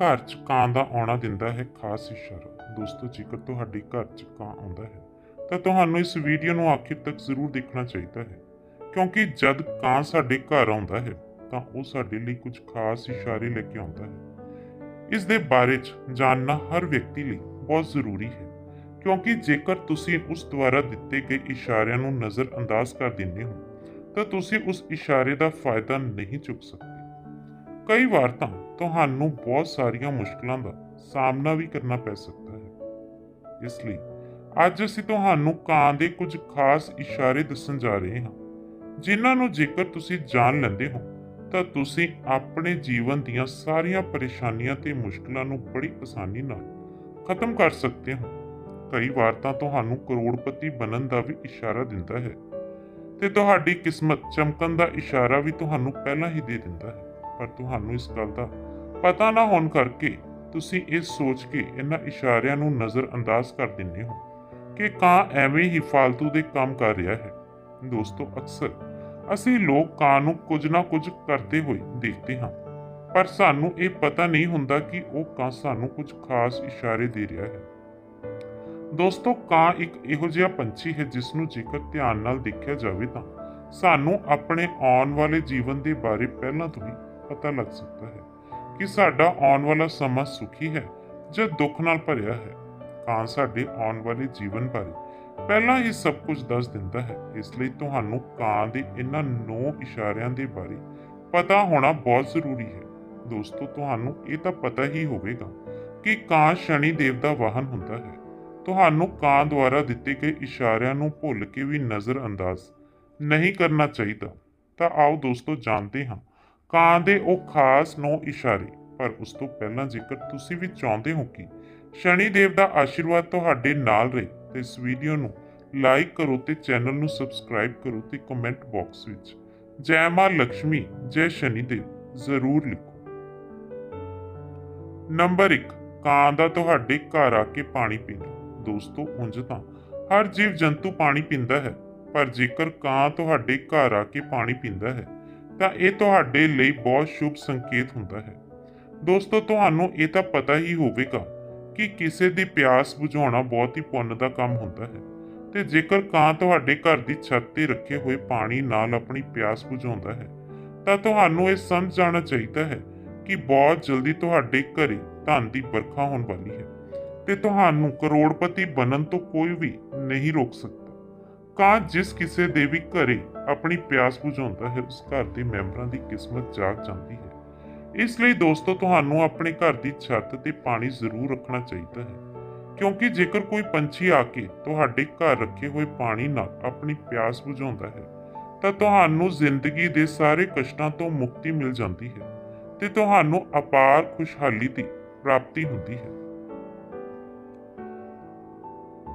ਘਰ 'ਚ ਕਾਂ ਦਾ ਆਉਣਾ ਦਿੰਦਾ ਹੈ ਖਾਸ ਇਸ਼ਾਰਾ। ਦੋਸਤੋ, ਜੇਕਰ ਤੁਹਾਡੇ ਘਰ 'ਚ ਕਾਂ ਆਉਂਦਾ ਹੈ, ਤਾਂ ਤੁਹਾਨੂੰ ਇਸ ਵੀਡੀਓ ਨੂੰ ਆਖਿਰ ਤੱਕ ਜ਼ਰੂਰ ਦੇਖਣਾ ਚਾਹੀਦਾ ਹੈ। ਕਿਉਂਕਿ ਜਦ ਕਾਂ ਸਾਡੇ ਘਰ ਆਉਂਦਾ ਹੈ, ਤਾਂ ਉਹ ਸਾਡੇ ਲਈ ਕੁਝ ਖਾਸ ਇਸ਼ਾਰੇ ਲੈ ਕੇ ਆਉਂਦਾ ਹੈ। ਇਸ ਦੇ ਬਾਰੇ 'ਚ ਜਾਣਨਾ ਹਰ ਵਿਅਕਤੀ ਲਈ ਬਹੁਤ ਜ਼ਰੂਰੀ ਹੈ, ਕਿਉਂਕਿ ਜੇਕਰ ਤੁਸੀਂ ਉਸ ਦੁਆਰਾ ਦਿੱਤੇ ਗਏ ਇਸ਼ਾਰਿਆਂ ਨੂੰ ਨਜ਼ਰ ਅੰਦਾਜ਼ ਕਰ ਦਿੰਦੇ ਹੋ, ਤਾਂ ਤੁਸੀਂ ਉਸ ਇਸ਼ਾਰੇ ਦਾ ਫਾਇਦਾ ਨਹੀਂ ਚੁੱਕ ਸਕਦੇ। ਕਈ ਵਾਰ ਤਾਂ ਤੁਹਾਨੂੰ ਬਹੁਤ ਸਾਰੀਆਂ ਮੁਸ਼ਕਲਾਂ ਦਾ ਸਾਹਮਣਾ ਵੀ ਕਰਨਾ ਪੈ ਸਕਦਾ ਹੈ। ਇਸ ਲਈ ਅੱਜ ਅਸੀਂ ਤੁਹਾਨੂੰ ਕਾਂ ਦੇ ਕੁਝ ਖਾਸ ਇਸ਼ਾਰੇ ਦੱਸਣ ਜਾ ਰਹੇ ਹਾਂ, ਜਿਨ੍ਹਾਂ ਨੂੰ ਜੇਕਰ ਤੁਸੀਂ ਜਾਣ ਲੈਂਦੇ ਹੋ, ਤਾਂ ਤੁਸੀਂ ਆਪਣੇ ਜੀਵਨ ਦੀਆਂ ਸਾਰੀਆਂ ਪਰੇਸ਼ਾਨੀਆਂ ਤੇ ਮੁਸ਼ਕਲਾਂ ਨੂੰ ਬੜੀ ਆਸਾਨੀ ਨਾਲ ਖਤਮ ਕਰ ਸਕਦੇ ਹੋ। ਕਈ ਵਾਰ ਤਾਂ ਤੁਹਾਨੂੰ ਕਰੋੜਪਤੀ ਬਣਨ ਦਾ ਵੀ ਇਸ਼ਾਰਾ ਦਿੰਦਾ ਹੈ ਤੇ ਤੁਹਾਡੀ ਕਿਸਮਤ ਚਮਕਣ ਦਾ ਇਸ਼ਾਰਾ ਵੀ ਤੁਹਾਨੂੰ ਪਹਿਲਾਂ ਹੀ ਦੇ ਦਿੰਦਾ ਹੈ, ਪਰ ਤੁਹਾਨੂੰ ਇਸ ਗੱਲ ਦਾ ਪਤਾ ਨਾ ਹੋਣ ਕਰਕੇ ਤੁਸੀਂ ਇਹ ਸੋਚ ਕੇ ਇਹਨਾਂ ਇਸ਼ਾਰਿਆਂ ਨੂੰ ਨਜ਼ਰ ਅੰਦਾਜ਼ ਕਰ ਦਿੰਦੇ ਹੋ ਕਿ ਕਾਂ ਐਵੇਂ ਹੀ ਫालतू ਦੇ ਕੰਮ ਕਰ ਰਿਹਾ ਹੈ। ਦੋਸਤੋ, ਅਕਸਰ ਅਸੀਂ ਲੋਕ ਕਾਂ ਨੂੰ ਕੁਝ ਨਾ ਕੁਝ ਕਰਦੇ ਹੋਏ ਦੇਖਦੇ ਹਾਂ, ਪਰ ਸਾਨੂੰ ਇਹ ਪਤਾ ਨਹੀਂ ਹੁੰਦਾ ਕਿ ਉਹ ਕਾਂ ਸਾਨੂੰ ਕੁਝ ਖਾਸ ਇਸ਼ਾਰੇ ਦੇ ਰਿਹਾ ਹੈ। ਦੋਸਤੋ, ਕਾਂ ਇੱਕ ਇਹੋ ਜਿਹਾ ਪੰਛੀ ਹੈ ਜਿਸ ਨੂੰ ਜੇਕਰ ਧਿਆਨ ਨਾਲ ਦੇਖਿਆ ਜਾਵੇ ਤਾਂ ਸਾਨੂੰ ਆਪਣੇ ਆਉਣ ਵਾਲੇ ਜੀਵਨ ਦੇ ਬਾਰੇ ਪਹਿਲਾਂ ਤੋਂ ਹੀ ਪਤਾ ਲੱਗ ਸਕਦਾ ਹੈ। ਕਿ ਸਾਡਾ ਆਉਣ ਵਾਲਾ ਸਮਾਂ ਸੁਖੀ ਹੈ ਜਾਂ ਦੁੱਖ ਨਾਲ ਭਰਿਆ ਹੈ ਕਾਂ ਸਾਡੇ ਆਉਣ ਵਾਲੇ ਜੀਵਨ ਬਾਰੇ ਪਹਿਲਾਂ ਹੀ ਸਭ ਕੁਝ ਦੱਸ ਦਿੰਦਾ ਹੈ। ਇਸ ਲਈ ਤੁਹਾਨੂੰ ਕਾਂ ਦੇ ਇਹਨਾਂ ਨੌ ਇਸ਼ਾਰਿਆਂ ਦੇ ਬਾਰੇ ਪਤਾ ਹੋਣਾ ਬਹੁਤ ਜ਼ਰੂਰੀ ਹੈ। ਦੋਸਤੋ, ਤੁਹਾਨੂੰ ਇਹ ਤਾਂ ਪਤਾ ਹੀ ਹੋਵੇਗਾ ਕਿ ਕਾਂ ਸ਼ਨੀ ਦੇਵ ਦਾ ਵਾਹਨ ਹੁੰਦਾ ਹੈ। ਤੁਹਾਨੂੰ ਕਾਂ ਦੁਆਰਾ ਦਿੱਤੇ ਗਏ ਇਸ਼ਾਰਿਆਂ ਨੂੰ ਭੁੱਲ ਕੇ ਵੀ ਨਜ਼ਰ ਅੰਦਾਜ਼ ਨਹੀਂ ਕਰਨਾ ਚਾਹੀਦਾ। ਤਾਂ ਆਓ ਦੋਸਤੋ, ਜਾਣਦੇ ਹਾਂ ਕਾਂ ਦੇ ਉਹ ਖਾਸ ਨੌ ਇਸ਼ਾਰੇ, ਪਰ ਉਸ ਤੋਂ ਪਹਿਲਾਂ ਜੇਕਰ ਤੁਸੀਂ ਵੀ ਚਾਹੁੰਦੇ ਹੋ ਕਿ ਸ਼ਨੀ ਦੇਵ ਦਾ ਆਸ਼ੀਰਵਾਦ ਤੁਹਾਡੇ ਨਾਲ ਰਹੇ ਤੇ ਇਸ ਵੀਡੀਓ ਨੂੰ ਲਾਈਕ ਕਰੋ ਤੇ ਚੈਨਲ ਨੂੰ ਸਬਸਕ੍ਰਾਈਬ ਕਰੋ ਤੇ ਕਮੈਂਟ ਬਾਕਸ ਵਿੱਚ ਜੈ ਮਾਂ ਲక్ష్ਮੀ ਜੈ ਸ਼ਨੀ ਦੇਵ ਜ਼ਰੂਰ ਲਿਖੋ। ਨੰਬਰ 1 ਕਾਂ ਦਾ ਤੁਹਾਡੇ ਘਰ ਆ ਕੇ ਪਾਣੀ ਪੀਣਾ। ਦੋਸਤੋ, ਉਂਝ ਤਾਂ ਹਰ ਜੀਵ ਜੰਤੂ ਪਾਣੀ ਪੀਂਦਾ ਹੈ, ਪਰ ਜੇਕਰ ਕਾਂ ਤੁਹਾਡੇ ਘਰ ਆ ਕੇ ਪਾਣੀ ਪੀਂਦਾ ਹੈ ਤਾਂ ਇਹ ਤੁਹਾਡੇ ਲਈ ਬਹੁਤ ਸ਼ੁਭ ਸੰਕੇਤ ਹੁੰਦਾ ਹੈ। ਦੋਸਤੋ, ਤੁਹਾਨੂੰ ਇਹ ਤਾਂ ਪਤਾ ਹੀ ਹੋਵੇਗਾ ਕਿ ਕਿਸੇ ਦੀ ਪਿਆਸ ਬੁਝਾਉਣਾ ਬਹੁਤ ਹੀ ਪੁੰਨ ਦਾ ਕੰਮ ਹੁੰਦਾ ਹੈ ਤੇ ਜੇਕਰ ਕਾਂ ਤੁਹਾਡੇ ਘਰ ਦੀ ਛੱਤ ਤੇ ਰੱਖੇ ਹੋਏ ਪਾਣੀ ਨਾਲ ਆਪਣੀ ਪਿਆਸ ਬੁਝਾਉਂਦਾ ਹੈ, ਤਾਂ ਤੁਹਾਨੂੰ ਇਹ ਸਮਝ ਜਾਣਾ ਚਾਹੀਦਾ ਹੈ ਕਿ ਬਹੁਤ ਜਲਦੀ ਤੁਹਾਡੇ ਘਰੇ ਧਨ ਦੀ ਵਰਖਾ ਹੋਣ ਵਾਲੀ ਹੈ ਤੇ ਤੁਹਾਨੂੰ ਕਰੋੜਪਤੀ ਬਣਨ ਤੋਂ ਕੋਈ ਵੀ ਨਹੀਂ ਰੋਕ ਸਕਦਾ। ਕਾਂ ਜਿਸ ਕਿਸੇ ਦੇ ਵੀ ਘਰੇ ਆਪਣੀ ਪਿਆਸ ਬੁਝਾਉਂਦਾ ਹੈ, ਉਸ ਘਰ ਦੇ ਮੈਂਬਰਾਂ ਦੀ ਕਿਸਮਤ ਜਾਗ ਜਾਂਦੀ ਹੈ। ਇਸ ਲਈ ਦੋਸਤੋ, ਤੁਹਾਨੂੰ ਆਪਣੇ ਘਰ ਦੀ ਛੱਤ ਤੇ ਪਾਣੀ ਜ਼ਰੂਰ ਰੱਖਣਾ ਚਾਹੀਦਾ ਹੈ। ਕਿਉਂਕਿ ਜੇਕਰ ਕੋਈ ਪੰਛੀ ਆ ਕੇ ਤੁਹਾਡੇ ਘਰ ਰੱਖੇ ਹੋਏ ਪਾਣੀ ਨਾਲ ਆਪਣੀ ਪਿਆਸ ਬੁਝਾਉਂਦਾ ਹੈ, ਤਾਂ ਤੁਹਾਨੂੰ ਜ਼ਿੰਦਗੀ ਦੇ ਸਾਰੇ ਕਸ਼ਟਾਂ ਤੋਂ ਮੁਕਤੀ ਮਿਲ ਜਾਂਦੀ ਹੈ ਤੇ ਤੁਹਾਨੂੰ ਅਪਾਰ ਖੁਸ਼ਹਾਲੀ ਦੀ ਪ੍ਰਾਪਤੀ ਹੁੰਦੀ ਹੈ।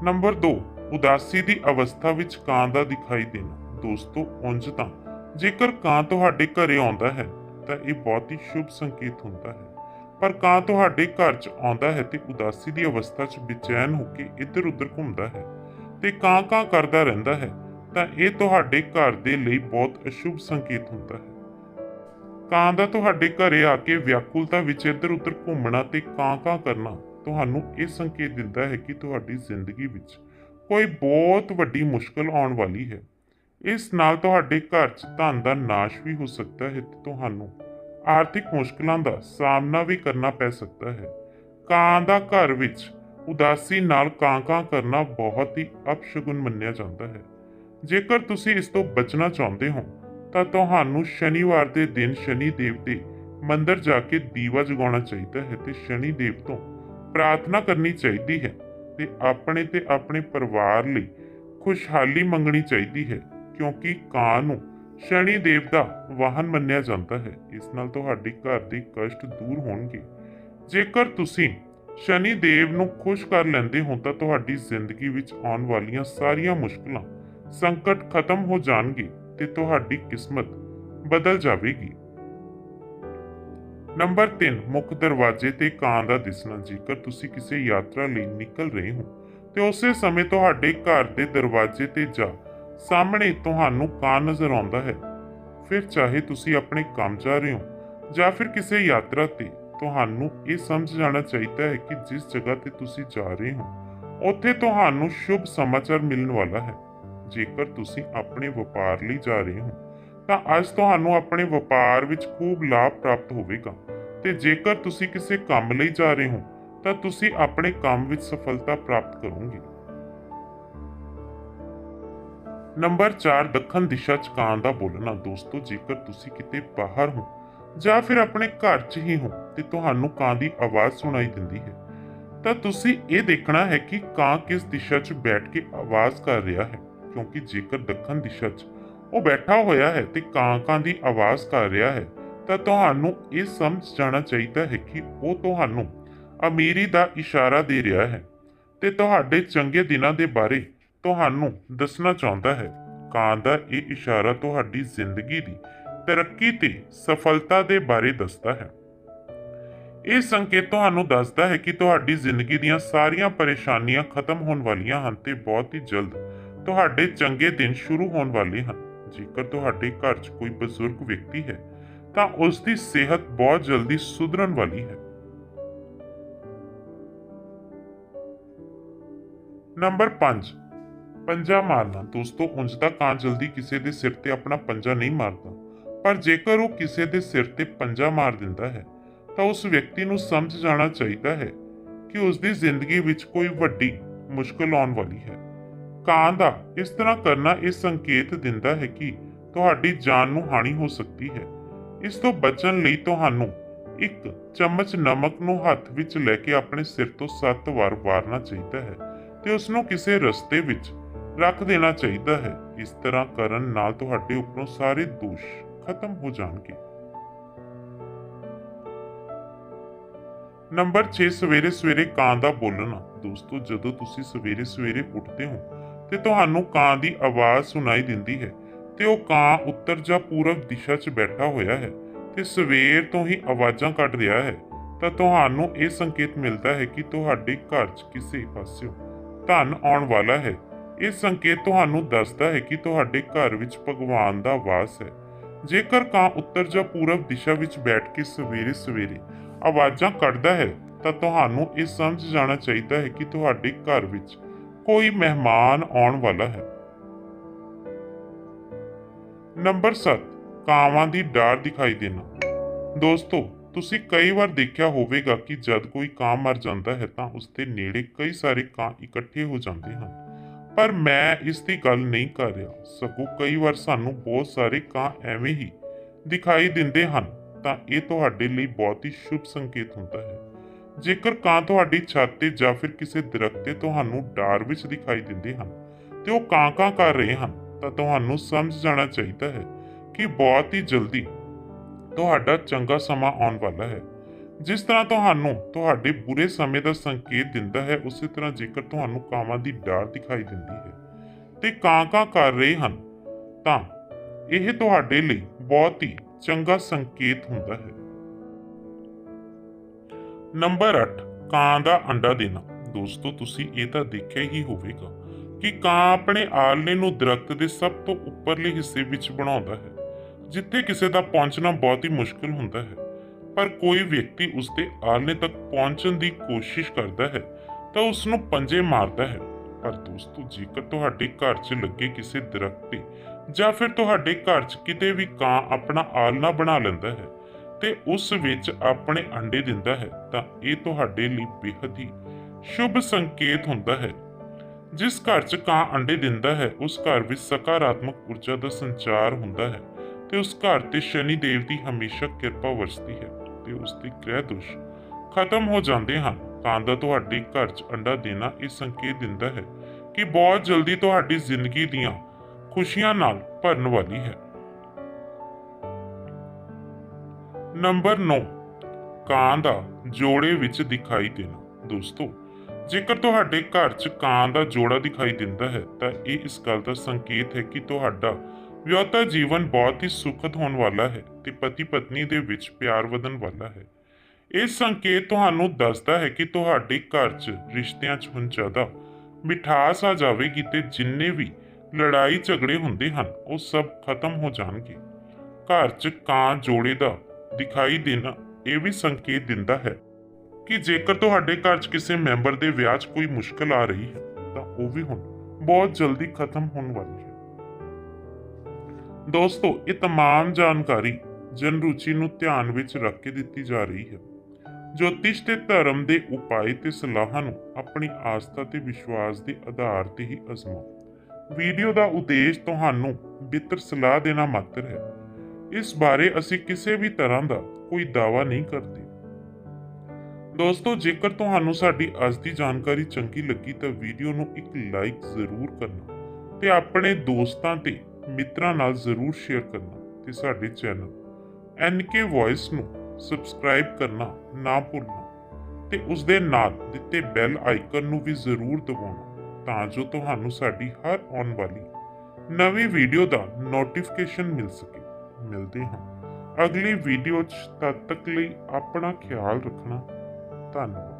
ਨੰਬਰ 2 ਉਦਾਸੀ ਦੀ ਅਵਸਥਾ ਵਿੱਚ ਕਾਂ ਦਾ ਦਿਖਾਈ ਦੇਣਾ। ਦੋਸਤੋ, ਉਂਝ ਤਾਂ ਜੇਕਰ ਕਾਂ ਤੁਹਾਡੇ ਘਰੇ ਆਉਂਦਾ ਹੈ, ਤਾਂ ਇਹ ਬਹੁਤ ਹੀ ਸ਼ੁਭ ਸੰਕੇਤ ਹੁੰਦਾ ਹੈ। ਪਰ ਕਾਂ ਤੁਹਾਡੇ ਘਰ 'ਚ ਆਉਂਦਾ ਹੈ ਤੇ ਉਦਾਸੀ ਦੀ ਅਵਸਥਾ 'ਚ ਬੇਚੈਨ ਹੋ ਕੇ ਇੱਧਰ-ਉੱਧਰ ਘੁੰਮਦਾ ਹੈ ਤੇ ਕਾਂ-ਕਾਂ ਕਰਦਾ ਰਹਿੰਦਾ ਹੈ, ਤਾਂ ਇਹ ਤੁਹਾਡੇ ਘਰ ਦੇ ਲਈ ਬਹੁਤ ਅਸ਼ੁਭ ਸੰਕੇਤ ਹੁੰਦਾ ਹੈ। ਕਾਂ ਦਾ ਤੁਹਾਡੇ ਘਰੇ ਆ ਕੇ ਵਿਆਕੁਲਤਾ ਵਿੱਚ ਇੱਧਰ-ਉੱਧਰ ਘੁੰਮਣਾ ਤੇ ਕਾਂ-ਕਾਂ ਕਰਨਾ ਤੁਹਾਨੂੰ ਇਹ ਸੰਕੇਤ ਦਿੰਦਾ ਹੈ ਕਿ ਤੁਹਾਡੀ ਜ਼ਿੰਦਗੀ ਵਿੱਚ ਕੋਈ ਬਹੁਤ ਵੱਡੀ ਮੁਸ਼ਕਲ ਆਉਣ ਵਾਲੀ ਹੈ। ਇਸ ਨਾਲ ਤੁਹਾਡੇ ਘਰ 'ਚ ਧਨ ਦਾ ਨਾਸ਼ ਵੀ ਹੋ ਸਕਦਾ ਹੈ ਤੇ ਤੁਹਾਨੂੰ ਆਰਥਿਕ ਮੁਸ਼ਕਲਾਂ ਦਾ ਸਾਹਮਣਾ ਵੀ ਕਰਨਾ ਪੈ ਸਕਦਾ ਹੈ। ਕਾਂ ਦਾ ਘਰ ਵਿੱਚ ਉਦਾਸੀ ਨਾਲ ਕਾਂ-ਕਾਂ ਕਰਨਾ ਬਹੁਤ ਹੀ ਅਪਸ਼ਗੁਨ ਮੰਨਿਆ ਜਾਂਦਾ ਹੈ। ਜੇਕਰ ਤੁਸੀਂ ਇਸ ਤੋਂ ਬਚਣਾ ਚਾਹੁੰਦੇ ਹੋ, ਤਾਂ ਤੁਹਾਨੂੰ ਸ਼ਨੀਵਾਰ ਦੇ ਦਿਨ ਸ਼ਨੀ ਦੇਵ ਦੇ ਮੰਦਰ ਜਾ ਕੇ ਦੀਵਾ ਜਗਾਉਣਾ ਚਾਹੀਦਾ ਹੈ ਤੇ ਸ਼ਨੀ ਦੇਵ ਤੋਂ ਪ੍ਰਾਰਥਨਾ ਕਰਨੀ ਚਾਹੀਦੀ ਹੈ। ਤੇ ਆਪਣੇ ਤੇ ਆਪਣੇ ਪਰਿਵਾਰ ਲਈ ਖੁਸ਼ਹਾਲੀ ਮੰਗਣੀ ਚਾਹੀਦੀ ਹੈ, ਕਿਉਂਕਿ ਕਾਂ ਨੂੰ ਸ਼ਨੀ ਦੇਵ ਦਾ ਵਾਹਨ ਮੰਨਿਆ ਜਾਂਦਾ ਹੈ। ਇਸ ਨਾਲ ਤੁਹਾਡੇ ਘਰ ਦੇ ਕਸ਼ਟ ਦੂਰ ਹੋਣਗੇ। ਜੇਕਰ ਤੁਸੀਂ ਸ਼ਨੀ ਦੇਵ ਨੂੰ ਖੁਸ਼ ਕਰ ਲੈਂਦੇ ਹੋ, ਤਾਂ ਤੁਹਾਡੀ ਜ਼ਿੰਦਗੀ ਵਿੱਚ ਆਉਣ ਵਾਲੀਆਂ ਸਾਰੀਆਂ ਮੁਸ਼ਕਲਾਂ ਸੰਕਟ ਖਤਮ ਹੋ ਜਾਣਗੇ ਤੇ ਤੁਹਾਡੀ ਕਿਸਮਤ ਬਦਲ ਜਾਵੇਗੀ। ਨੰਬਰ 3 ਮੁੱਖ ਦਰਵਾਜ਼ੇ ਤੇ ਕਾਂ ਦਾ ਦਿਸਣਾ ਜੇਕਰ ਤੁਸੀਂ ਕਿਸੇ ਯਾਤਰਾ ਲਈ ਨਿਕਲ ਰਹੇ ਹੋ, ਤੇ ਉਸੇ ਸਮੇਂ ਤੁਹਾਡੇ ਘਰ ਦੇ ਦਰਵਾਜ਼ੇ ਤੇ ਜਾ, ਸਾਹਮਣੇ ਤੁਹਾਨੂੰ ਕਾਂ ਨਜ਼ਰ ਆਉਂਦਾ ਹੈ। ਫਿਰ ਚਾਹੇ ਤੁਸੀਂ ਆਪਣੇ ਕੰਮ ਜਾ ਰਹੇ ਹੋ, ਜਾਂ ਫਿਰ ਕਿਸੇ ਯਾਤਰਾ ਤੇ, ਤੁਹਾਨੂੰ ਇਹ ਸਮਝ ਜਾਣਾ ਚਾਹੀਦਾ ਹੈ ਕਿ ਜਿਸ ਜਗ੍ਹਾ ਤੇ ਤੁਸੀਂ ਜਾ ਰਹੇ ਹੋ, ਉੱਥੇ ਤੁਹਾਨੂੰ ਸ਼ੁਭ ਸਮਾਚਾਰ ਮਿਲਣ ਵਾਲਾ ਹੈ। ਜੇਕਰ ਤੁਸੀਂ ਆਪਣੇ ਵਪਾਰ ਲਈ ਜਾ ਰਹੇ ਹੋ ਤਾਂ ਅੱਜ ਤੁਹਾਨੂੰ ਆਪਣੇ ਵਪਾਰ ਵਿੱਚ ਖੂਬ ਲਾਭ ਪ੍ਰਾਪਤ ਹੋਵੇਗਾ। ਤੇ ਜੇਕਰ ਤੁਸੀਂ ਕਿਸੇ ਕੰਮ ਲਈ ਜਾ ਰਹੇ ਹੋ, ਤਾਂ ਤੁਸੀਂ ਆਪਣੇ ਕੰਮ ਵਿੱਚ ਸਫਲਤਾ ਪ੍ਰਾਪਤ ਕਰੋਗੇ। ਨੰਬਰ 4 ਦੱਖਣ ਦਿਸ਼ਾ ਚ ਕਾਂ ਦਾ ਬੋਲਣਾ। ਦੋਸਤੋ, ਜੇਕਰ ਤੁਸੀਂ ਕਿਤੇ ਬਾਹਰ ਹੋ ਜਾਂ ਫਿਰ ਆਪਣੇ ਘਰ 'ਚ ਹੀ ਹੋ ਤੇ ਤੁਹਾਨੂੰ ਕਾਂ ਦੀ ਆਵਾਜ਼ ਸੁਣਾਈ ਦਿੰਦੀ ਹੈ, ਤਾਂ ਤੁਸੀਂ ਇਹ ਦੇਖਣਾ ਹੈ ਕਿ ਕਾਂ ਕਿਸ ਦਿਸ਼ਾ 'ਚ ਬੈਠ ਕੇ ਆਵਾਜ਼ ਕਰ ਰਿਹਾ ਹੈ। ਕਿਉਂਕਿ ਜੇਕਰ ਦੱਖਣ ਦਿਸ਼ਾ 'ਚ ਉਹ ਬੈਠਾ ਹੋਇਆ ਹੈ ਤੇ ਕਾਂ ਕਾਂ ਦੀ ਆਵਾਜ਼ ਕਰ ਰਿਹਾ ਹੈ। ਤਾਂ ਤੁਹਾਨੂੰ ਇਹ ਸਮਝ ਜਾਣਾ ਚਾਹੀਦਾ ਹੈ ਕਿ ਉਹ ਤੁਹਾਨੂੰ ਅਮੀਰੀ ਦਾ ਇਸ਼ਾਰਾ ਦੇ ਰਿਹਾ ਹੈ ਤੇ ਤੁਹਾਡੇ ਚੰਗੇ ਦਿਨਾਂ ਦੇ ਬਾਰੇ ਤੁਹਾਨੂੰ ਦੱਸਣਾ ਚਾਹੁੰਦਾ ਹੈ। ਕਾਂ ਦਾ ਇਹ ਇਸ਼ਾਰਾ ਤੁਹਾਡੀ ਜ਼ਿੰਦਗੀ ਦੀ ਤਰੱਕੀ ਤੇ ਸਫਲਤਾ ਦੇ ਬਾਰੇ ਦੱਸਦਾ ਹੈ। ਇਹ ਸੰਕੇਤ ਤੁਹਾਨੂੰ ਦੱਸਦਾ ਹੈ ਕਿ ਤੁਹਾਡੀ ਜ਼ਿੰਦਗੀ ਦੀਆਂ ਸਾਰੀਆਂ ਪਰੇਸ਼ਾਨੀਆਂ ਖਤਮ ਹੋਣ ਵਾਲੀਆਂ ਹਨ ਤੇ ਬਹੁਤ ਹੀ ਜਲਦ ਤੁਹਾਡੇ ਚੰਗੇ ਦਿਨ ਸ਼ੁਰੂ ਹੋਣ ਵਾਲੇ ਹਨ। ਜੇਕਰ ਤੁਹਾਡੇ ਘਰ 'ਚ ਕੋਈ ਬਜ਼ੁਰਗ ਵਿਅਕਤੀ ਹੈ, ਤਾਂ ਉਸ ਦੀ ਸਿਹਤ ਬਹੁਤ ਜਲਦੀ ਸੁਧਰਨ ਵਾਲੀ ਹੈ। ਨੰਬਰ 5 ਪੰਜਾ ਮਾਰਨਾ। ਦੋਸਤੋ, ਉਂਝ ਤਾਂ ਕਾਂ ਜਲਦੀ ਕਿਸੇ ਦੇ ਸਿਰ ਤੇ ਆਪਣਾ ਪੰਜਾ ਨਹੀਂ ਮਾਰਦਾ, ਪਰ ਜੇਕਰ ਉਹ ਕਿਸੇ ਦੇ ਸਿਰ ਤੇ ਪੰਜਾ ਮਾਰ ਦਿੰਦਾ ਹੈ, ਤਾਂ ਉਸ ਵਿਅਕਤੀ ਨੂੰ ਸਮਝ ਜਾਣਾ ਚਾਹੀਦਾ ਹੈ ਕਿ ਉਸ ਦੀ ਜ਼ਿੰਦਗੀ ਵਿੱਚ ਕੋਈ ਵੱਡੀ ਮੁਸ਼ਕਲ ਆਉਣ ਵਾਲੀ ਹੈ। ਕਾਂ ਦਾ ਇਸ ਤਰ੍ਹਾਂ ਕਰਨਾ ਇਹ ਸੰਕੇਤ ਦਿੰਦਾ ਹੈ ਕਿ ਤੁਹਾਡੀ ਜਾਨ ਨੂੰ ਹਾਨੀ ਹੋ ਸਕਦੀ ਹੈ। ਇਸ ਤੋਂ ਬਚਣ ਲਈ ਤੁਹਾਨੂੰ ਇੱਕ ਚਮਚ ਨਮਕ ਨੂੰ ਹੱਥ ਵਿੱਚ ਲੈ ਕੇ ਆਪਣੇ ਸਿਰ ਤੋਂ 7 ਵਾਰ ਵਾਰਨਾ ਚਾਹੀਦਾ ਹੈ ਤੇ ਉਸ ਨੂੰ ਕਿਸੇ ਰਸਤੇ ਵਿੱਚ ਰੱਖ ਦੇਣਾ ਚਾਹੀਦਾ ਹੈ। ਇਸ ਤਰ੍ਹਾਂ ਕਰਨ ਨਾਲ ਤੁਹਾਡੇ ਉੱਪਰੋਂ ਸਾਰੇ ਦੋਸ਼ ਖਤਮ ਹੋ ਜਾਣਗੇ। ਨੰਬਰ 6 ਸਵੇਰੇ ਸਵੇਰੇ ਕਾਂ ਦਾ ਬੋਲਣਾ। ਦੋਸਤੋ, ਜਦੋਂ ਤੁਸੀਂ ਸਵੇਰੇ ਸਵੇਰੇ ਉੱਠਦੇ ਹੋ ਤੇ ਤੁਹਾਨੂੰ ਕਾਂ ਦੀ ਆਵਾਜ਼ ਸੁਣਾਈ ਦਿੰਦੀ ਹੈ। ਤੇ ਉਹ ਕਾਂ ਉੱਤਰ ਜਾਂ ਪੂਰਬ ਦਿਸ਼ਾ 'ਚ ਬੈਠਾ ਹੋਇਆ ਹੈ ਤੇ ਸਵੇਰ ਤੋਂ ਹੀ ਆਵਾਜ਼ਾਂ ਕੱਢ ਰਿਹਾ ਹੈ। ਤਾਂ ਤੁਹਾਨੂੰ ਇਹ ਸੰਕੇਤ ਮਿਲਦਾ ਹੈ ਕਿ ਤੁਹਾਡੇ ਘਰ 'ਚ ਕਿਸੇ ਪਾਸਿਓਂ ਧਨ ਆਉਣ ਵਾਲਾ ਹੈ। ਇਹ ਸੰਕੇਤ ਤੁਹਾਨੂੰ ਦੱਸਦਾ ਹੈ ਕਿ ਤੁਹਾਡੇ ਘਰ ਵਿੱਚ ਭਗਵਾਨ ਦਾ ਵਾਸ ਹੈ। ਜੇਕਰ ਕਾਂ ਉੱਤਰ ਜਾਂ ਪੂਰਬ ਦਿਸ਼ਾ ਵਿੱਚ ਬੈਠ ਕੇ ਸਵੇਰੇ ਸਵੇਰੇ ਆਵਾਜ਼ਾਂ ਕੱਢਦਾ ਹੈ, ਤਾਂ ਤੁਹਾਨੂੰ ਇਹ ਸਮਝ ਜਾਣਾ ਚਾਹੀਦਾ ਹੈ ਕਿ ਤੁਹਾਡੇ ਘਰ ਵਿੱਚ ਕੋਈ ਮਹਿਮਾਨ ਆਉਣ ਵਾਲਾ ਹੈ। ਨੰਬਰ 7 ਕਾਵਾਂ ਦੀ ਡਾਰ ਦਿਖਾਈ ਦੇਣਾ। ਦੋਸਤੋ, ਤੁਸੀਂ ਕਈ ਵਾਰ ਦੇਖਿਆ ਹੋਵੇਗਾ ਕਿ ਜਦ ਕੋਈ ਕਾਂ ਮਰ ਜਾਂਦਾ ਹੈ ਤਾਂ ਉਸ ਦੇ ਨੇੜੇ ਕਈ ਸਾਰੇ ਕਾਂ ਇਕੱਠੇ ਹੋ ਜਾਂਦੇ ਹਨ। ਪਰ ਮੈਂ ਇਸ ਦੀ ਗੱਲ ਨਹੀਂ ਕਰ ਰਿਹਾ। ਸਗੋਂ ਕਈ ਵਾਰ ਸਾਨੂੰ ਬਹੁਤ ਸਾਰੇ ਕਾਂ ਐਵੇਂ ਹੀ ਦਿਖਾਈ ਦਿੰਦੇ ਹਨ, ਤਾਂ ਇਹ ਤੁਹਾਡੇ ਲਈ ਬਹੁਤ ਹੀ ਸ਼ੁਭ ਸੰਕੇਤ ਹੁੰਦਾ ਹੈ। ਜੇਕਰ ਕਾਂ ਤੁਹਾਡੀ ਛੱਤ ਤੇ ਜਾਂ ਫਿਰ ਕਿਸੇ ਦਰਖਤ ਤੇ ਤੁਹਾਨੂੰ ਡਾਰ ਵਿੱਚ ਦਿਖਾਈ ਦਿੰਦੇ ਹਨ ਤੇ ਉਹ ਕਾਂ-ਕਾਂ ਕਰ ਰਹੇ ਹਨ, ਤਾਂ ਤੁਹਾਨੂੰ ਸਮਝ ਜਾਣਾ ਚਾਹੀਦਾ ਹੈ ਕਿ ਬਹੁਤ ਹੀ ਜਲਦੀ ਤੁਹਾਡਾ ਚੰਗਾ ਸਮਾਂ ਆਉਣ ਵਾਲਾ ਹੈ। ਜਿਸ ਤਰ੍ਹਾਂ ਤੁਹਾਨੂੰ ਤੁਹਾਡੇ ਬੁਰੇ ਸਮੇਂ ਦਾ ਸੰਕੇਤ ਦਿੰਦਾ ਹੈ, ਉਸੇ ਤਰ੍ਹਾਂ ਜੇਕਰ ਤੁਹਾਨੂੰ ਕਾਵਾਂ ਦੀ ਡਾਰ ਦਿਖਾਈ ਦਿੰਦੀ ਹੈ ਤੇ ਕਾਂ-ਕਾਂ ਕਰ ਰਹੇ ਹਨ, ਤਾਂ ਇਹ ਤੁਹਾਡੇ ਲਈ ਬਹੁਤ ਹੀ ਚੰਗਾ ਸੰਕੇਤ ਹੁੰਦਾ ਹੈ। ਨੰਬਰ 8 ਕਾਂ ਦਾ ਅੰਡਾ ਦੇਣਾ। ਦੋਸਤੋ, ਤੁਸੀਂ ਇਹ ਤਾਂ ਦੇਖਿਆ ਹੀ ਹੋਵੇਗਾ ਕਿ ਕਾਂ ਆਪਣੇ ਆਲਣੇ ਨੂੰ ਦਰਖਤ ਦੇ ਸਭ ਤੋਂ ਉੱਪਰਲੇ ਹਿੱਸੇ ਵਿੱਚ ਬਣਾਉਂਦਾ ਹੈ, ਜਿੱਥੇ ਕਿਸੇ ਦਾ ਪਹੁੰਚਣਾ ਬਹੁਤ ਹੀ ਮੁਸ਼ਕਲ ਹੁੰਦਾ ਹੈ। ਪਰ ਕੋਈ ਵਿਅਕਤੀ ਉਸ ਦੇ ਆਲਣੇ ਤੱਕ ਪਹੁੰਚਣ ਦੀ ਕੋਸ਼ਿਸ਼ ਕਰਦਾ ਹੈ, ਤਾਂ ਉਸ ਨੂੰ ਪੰਜੇ ਮਾਰਦਾ ਹੈ। ਪਰ ਦੋਸਤੋ, ਜੇਕਰ ਤੁਹਾਡੇ ਘਰ 'ਚ ਲੱਗੇ ਕਿਸੇ ਦਰਖਤ ਤੇ ਜਾਂ ਫਿਰ ਤੁਹਾਡੇ ਘਰ 'ਚ ਕਿਤੇ ਵੀ ਕਾਂ ਆਪਣਾ ਆਲਣਾ ਬਣਾ ਲੈਂਦਾ ਹੈ ਤੇ ਉਸ ਵਿੱਚ ਆਪਣੇ ਅੰਡੇ ਦਿੰਦਾ ਹੈ, ਤਾਂ ਇਹ ਤੁਹਾਡੇ ਲਈ ਬੇहद ਹੀ ਸ਼ੁਭ ਸੰਕੇਤ ਹੁੰਦਾ ਹੈ। ਜਿਸ ਘਰ 'ਚ ਕਾਂ ਅੰਡੇ ਦਿੰਦਾ ਹੈ, ਉਸ ਘਰ ਵਿੱਚ ਸਕਾਰਾਤਮਕ ਊਰਜਾ ਦਾ ਸੰਚਾਰ ਹੁੰਦਾ ਹੈ ਤੇ ਉਸ ਘਰ ਤੇ ਸ਼ਨੀ ਦੇਵ ਦੀ ਹਮੇਸ਼ਾ ਕਿਰਪਾ ਵਰਸਦੀ ਹੈ ਤੇ ਉਸ ਦੇ ਗ੍ਰਹਿ ਦੋਸ਼ ਖਤਮ ਹੋ ਜਾਂਦੇ ਹਨ। ਕਾਂ ਦਾ ਤੁਹਾਡੇ ਘਰ 'ਚ ਅੰਡਾ ਦੇਣਾ ਇਹ ਸੰਕੇਤ ਦਿੰਦਾ ਹੈ ਕਿ ਬਹੁਤ ਜਲਦੀ ਤੁਹਾਡੀ ਜ਼ਿੰਦਗੀ ਦੀਆਂ ਖੁਸ਼ੀਆਂ ਨਾਲ ਭਰਨ ਵਾਲੀ ਹੈ। ਨੰਬਰ 9 ਕਾਂ ਦਾ ਜੋੜੇ ਵਿੱਚ ਦਿਖਾਈ ਦੇਣਾ। ਦੋਸਤੋ, ਜੇਕਰ ਤੁਹਾਡੇ ਘਰ 'ਚ ਕਾਂ ਦਾ ਜੋੜਾ ਦਿਖਾਈ ਦਿੰਦਾ ਹੈ, ਤਾਂ ਇਹ ਇਸ ਗੱਲ ਦਾ ਸੰਕੇਤ ਹੈ ਕਿ ਤੁਹਾਡਾ ਵਿਆਹਤਾ ਜੀਵਨ ਬਹੁਤ ਹੀ ਸੁਖਦ ਹੋਣ ਵਾਲਾ ਹੈ ਤੇ ਪਤੀ ਪਤਨੀ ਦੇ ਵਿੱਚ ਪਿਆਰ ਵਧਣ ਵਾਲਾ ਹੈ। ਇਹ ਸੰਕੇਤ ਤੁਹਾਨੂੰ ਦੱਸਦਾ ਹੈ ਕਿ ਤੁਹਾਡੇ ਘਰ 'ਚ ਰਿਸ਼ਤਿਆਂ 'ਚ ਹੁਣ ਜ਼ਿਆਦਾ ਮਿਠਾਸ ਆ ਜਾਵੇਗੀ ਤੇ ਜਿੰਨੇ ਵੀ ਲੜਾਈ ਝਗੜੇ ਹੁੰਦੇ ਹਨ, ਉਹ ਸਭ ਖਤਮ ਹੋ ਜਾਣਗੇ। ਘਰ 'ਚ ਕਾਂ ਜੋੜੇ ਦਾ ਦਿਖਾਈ ਦੇਣਾ ਇਹ ਵੀ ਸੰਕੇਤ ਦਿੰਦਾ ਹੈ ਕਿ ਜੇਕਰ ਤੁਹਾਡੇ ਘਰ 'ਚ ਕਿਸੇ ਮੈਂਬਰ ਦੇ ਵਿਆਹ 'ਚ ਕੋਈ ਮੁਸ਼ਕਲ ਆ ਰਹੀ ਹੈ ਤਾਂ ਉਹ ਵੀ ਹੁਣ ਬਹੁਤ ਜਲਦੀ ਖਤਮ ਹੋਣ ਵਾਲੀ ਹੈ ਦੋਸਤੋ ਇਹ तमाम ਜਾਣਕਾਰੀ ਜਨ ਰੁਚੀ ਨੂੰ ਧਿਆਨ ਵਿੱਚ ਰੱਖ ਕੇ ਦਿੱਤੀ ਜਾ ਰਹੀ ਹੈ ਜੋਤਿਸ਼ ਤੇ ਧਰਮ ਦੇ ਉਪਾਅ ਤੇ ਸਲਾਹਾਂ ਨੂੰ ਆਪਣੀ ਆਸਥਾ ਤੇ ਵਿਸ਼ਵਾਸ ਦੇ ਆਧਾਰ ਤੇ ਹੀ ਅਜ਼ਮਾਓ ਵੀਡੀਓ ਦਾ ਉਦੇਸ਼ ਤੁਹਾਨੂੰ ਬਿਹਤਰ ਸਲਾਹ ਦੇਣਾ ਮਾਤਰ ਹੈ ਇਸ ਬਾਰੇ ਅਸੀਂ ਕਿਸੇ ਵੀ ਤਰ੍ਹਾਂ ਦਾ ਕੋਈ ਦਾਅਵਾ ਨਹੀਂ ਕਰਦੇ। ਦੋਸਤੋ, ਜੇਕਰ ਤੁਹਾਨੂੰ ਸਾਡੀ ਅੱਜ ਦੀ ਜਾਣਕਾਰੀ ਚੰਗੀ ਲੱਗੀ ਤਾਂ ਵੀਡੀਓ ਨੂੰ ਇੱਕ ਲਾਈਕ ਜ਼ਰੂਰ ਕਰਨਾ ਤੇ ਆਪਣੇ ਦੋਸਤਾਂ ਤੇ ਮਿੱਤਰਾਂ ਨਾਲ ਜ਼ਰੂਰ ਸ਼ੇਅਰ ਕਰਨਾ ਤੇ ਸਾਡੇ ਚੈਨਲ ਐਨਕੇ ਵੌਇਸ ਨੂੰ ਸਬਸਕ੍ਰਾਈਬ ਕਰਨਾ ਨਾ ਭੁੱਲਣਾ ਤੇ ਉਸ ਦੇ ਨਾਲ ਦਿੱਤੇ ਬੈਲ ਆਈਕਨ ਨੂੰ ਵੀ ਜ਼ਰੂਰ ਦਬਾਉਣਾ ਤਾਂ ਜੋ ਤੁਹਾਨੂੰ ਸਾਡੀ ਹਰ ਆਉਣ ਵਾਲੀ ਨਵੀਂ ਵੀਡੀਓ ਦਾ ਨੋਟੀਫਿਕੇਸ਼ਨ ਮਿਲ ਸਕੇ। ਮਿਲਦੇ ਹਾਂ। ਅਗਲੀ ਵੀਡੀਓ 'ਚ ਤਦ ਤੱਕ ਲਈ ਆਪਣਾ ਖਿਆਲ ਰੱਖਣਾ। ਧੰਨਵਾਦ।